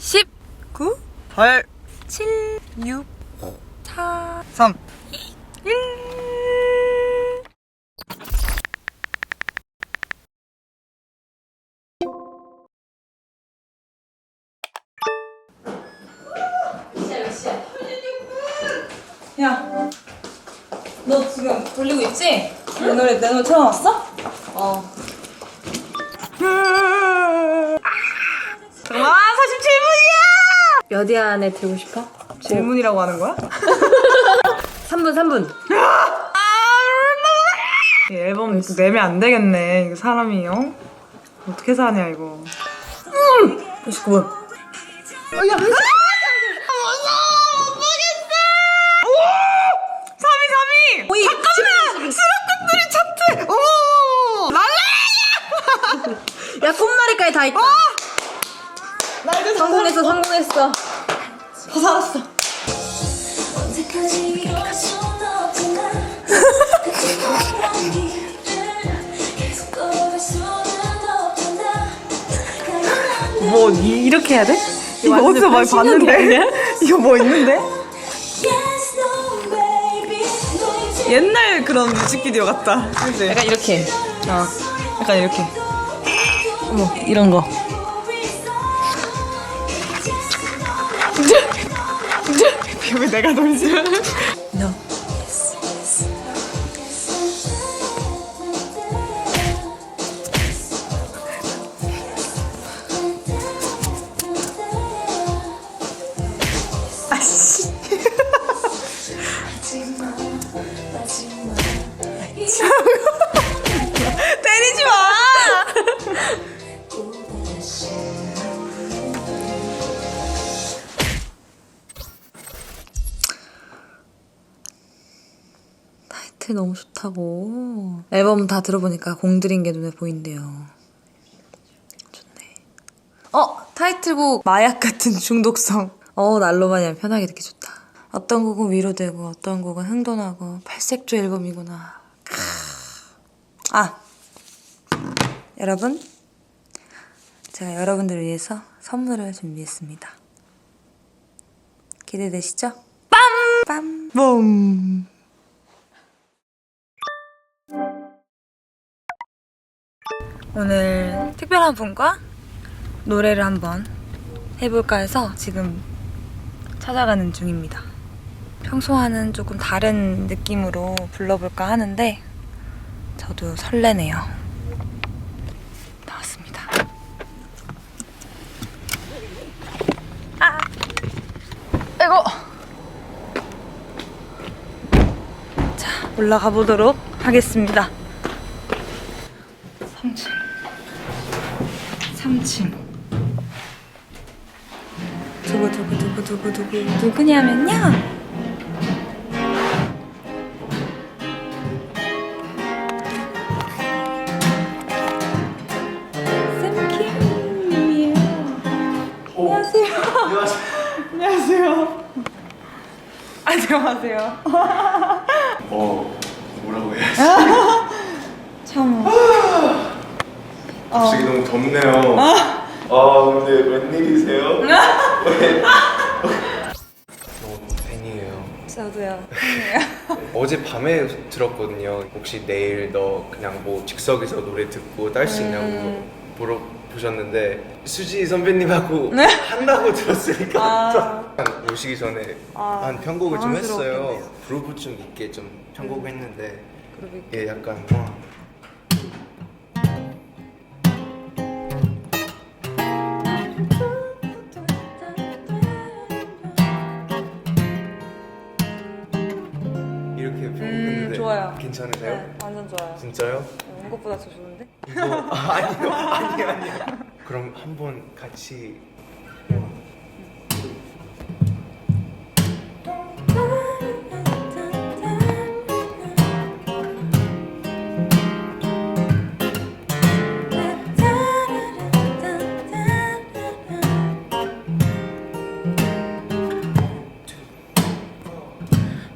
10, 9, 8, 7, 6, 4, 3, 1. 야, 너 지금 돌리고 있지? 내 노래 내 노래 틀어놨어? 어. 몇 위 안에 들고 싶어? 질문이라고 하는 거야? 3분 3분 이 앨범 이거 내면 안 되겠네. 이거 사람이 어? 어떻게 사냐 이거. 29분 어, 야, 삼이 삼이. 오이, 잠깐만. 수락곡들이 차트. 오. 랄라. 야 꽃말이까지 다 있다 나 이제 성공했어 성공했어 다 살았어. 뭐 이, 이렇게 해야 돼? 이거 완전 어디서 많이 80년대 봤는데? 이거 뭐 있는데? 옛날 그런 뮤직비디오 같다. 그지? 약간 이렇게 어 약간 이렇게. 어머 이런 거 왜 내가 놀지? no. 아씨. 타이틀 너무 좋다고 앨범 다 들어보니까 공들인 게 눈에 보인대요 좋네 어 타이틀곡 마약 같은 중독성 어 날로만 이면 편하게 듣기 좋다 어떤 곡은 위로되고 어떤 곡은 흥분하고 팔색조 앨범이구나 크. 아 여러분 제가 여러분들을 위해서 선물을 준비했습니다 기대되시죠? 빰! 빰! 봄. 오늘 특별한 분과 노래를 한번 해볼까 해서 지금 찾아가는 중입니다. 평소와는 조금 다른 느낌으로 불러볼까 하는데 저도 설레네요. 나왔습니다. 아, 아이고. 자, 올라가 보도록 하겠습니다. 3층. 3층. 두구 두구 두구 두구 두구 누구냐면요. 쌤킴님이에요. 안녕하세요. 안녕하세요. 안녕하세요. 어 뭐라고 해야지? 참. 갑자기 너무 덥네요. 아 근데 웬일이세요? 왜? 너무 팬이에요. 저도요. 어제 밤에 들었거든요. 혹시 내일 너 그냥 뭐 즉석에서 노래 듣고 딸 수 있냐고 음. 보러 보셨는데 수지 선배님하고 네? 한다고 들었으니까 아. 좀 오시기 전에 아, 한 편곡을 좀 했어요. 당황스러웠겠네요. 그루브 좀 있게 좀 편곡했는데 그러게. 예 약간 와. 온 것보다 더 좋은데? 이거 아, 아니요 아니요 아니요. 그럼 한번 같이.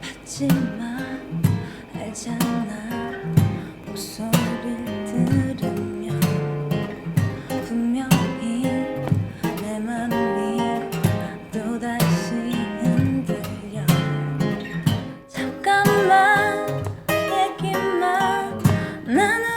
하지만 나는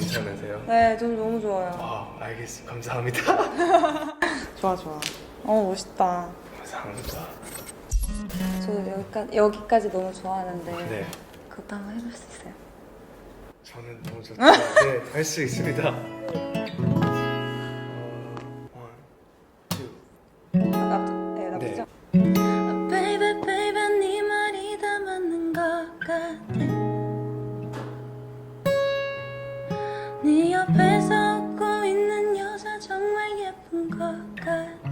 괜찮으세요? 네, 저는 너무 좋아요. 아 알겠습니다. 감사합니다. 좋아, 좋아. 어, 멋있다. 감사합니다. 저 여기까지, 여기까지 너무 좋아하는데. 네. 그것도 한번 해볼 수 있어요? 저는 너무 좋죠. 네, 할 수 있습니다. 네 옆에서 웃고 있는 여자 정말 예쁜 것 같아.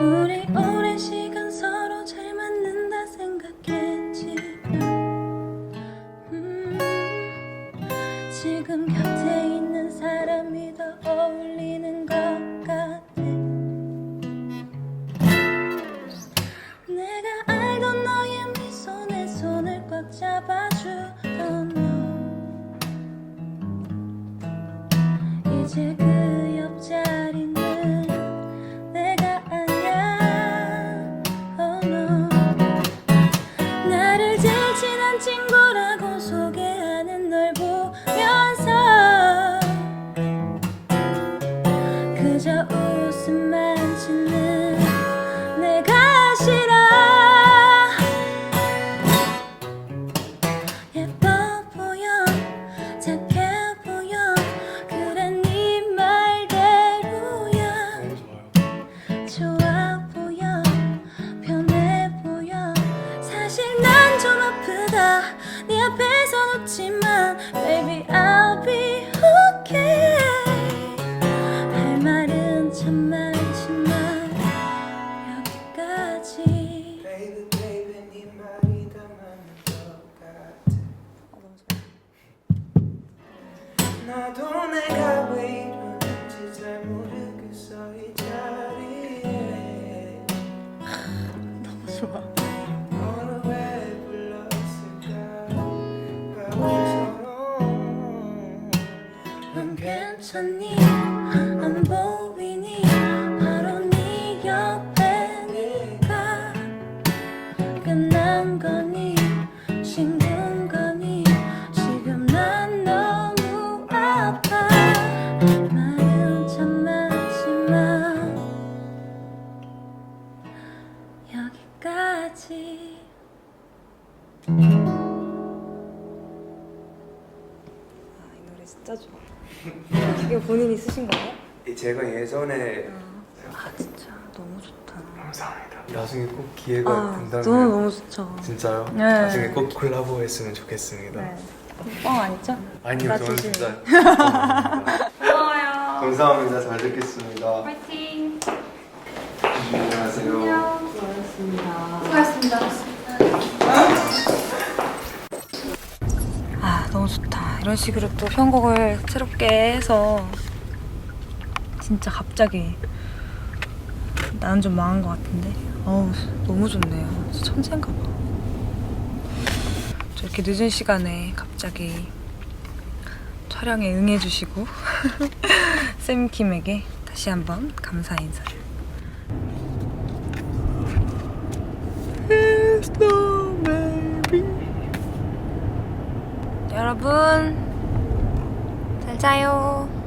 우리 오랜 시간 서로 잘 맞는다 생각했지만 음, 지금 곁에 있는 사람이 더 너 제가 예전에 아, 진짜 너무 좋다. 감사합니다. 나중에 꼭 기회가 아, 된다면 너무 너무 좋죠. 진짜요? 네. 나중에 꼭 콜라보 했으면 좋겠습니다. 네. 뻥 아니죠? 아니요, 나 저는 진심이에요. 진짜 고마워요. 감사합니다. 잘 듣겠습니다. 파이팅. 안녕하세요. 수고하셨습니다. 아 너무 좋다. 이런 식으로 또 편곡을 새롭게 해서 진짜 갑자기 나는 좀 망한 것 같은데. 어우 너무 좋네요. 진짜 천재인가 봐. 저렇게 늦은 시간에 갑자기 촬영에 응해주시고 쌤킴에게 다시 한번 감사 인사를. 여러분 잘 자요.